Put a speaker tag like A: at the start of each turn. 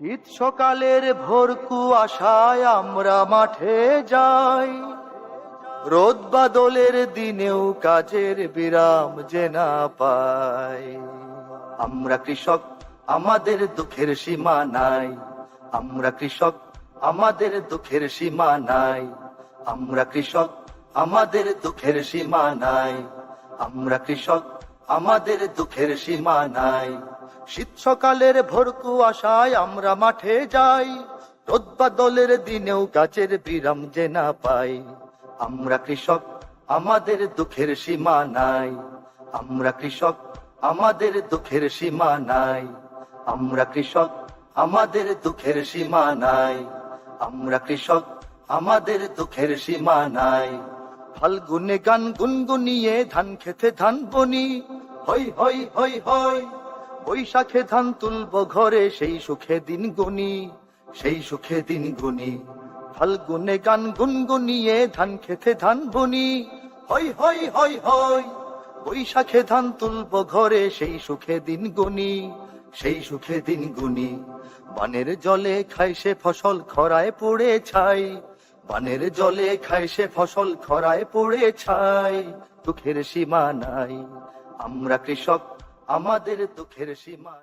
A: শীত সকালের ভোর কুয়াশায় আমরা মাঠে যাই। রোদ বাদলের দিনেও কাজের বিরাম যে না পাই। আমরা কৃষক, আমাদের দুঃখের সীমা নাই। আমরা কৃষক, আমাদের দুঃখের সীমা নাই। আমরা কৃষক, আমাদের দুঃখের সীমা নাই। আমরা কৃষক, আমাদের দুঃখের সীমা নাই। শীত সকালের ভোর কুয়াশায় আমরা মাঠে যাই। রোদ বাদলের দিনেও গাছের বিরাম যে না পাই। আমরা কৃষক, আমাদের দুঃখের সীমা নাই। আমরা কৃষক, আমাদের দুঃখের সীমা নাই। আমরা কৃষক, আমাদের দুঃখের সীমা নাই। আমরা কৃষক, আমাদের দুঃখের সীমা নাই। ফাল্গুনে গান গুনগুনিয়ে ধান খেতে ধান বনি। হই হই হই হই। বৈশাখে ধান তুলব ঘরে, সেই সুখে দিন গুনি, সেই সুখে দিন গুনি। ফাল্গুনে গান গুনগুনিয়ে ধান খেতে ধান বনি। হই হই হই হই বৈশাখে ধান তুলব ঘরে, সেই সুখে দিন গুনি, সেই সুখে দিন গুনি। বানের জলে খাই সে ফসল খরায় পড়ে ছাই, বানের জলে খাই সে ফসল খরায় পড়ে ছাই, দুঃখের সীমা নাই। আমরা কৃষক আমাদের দুঃখের সীমা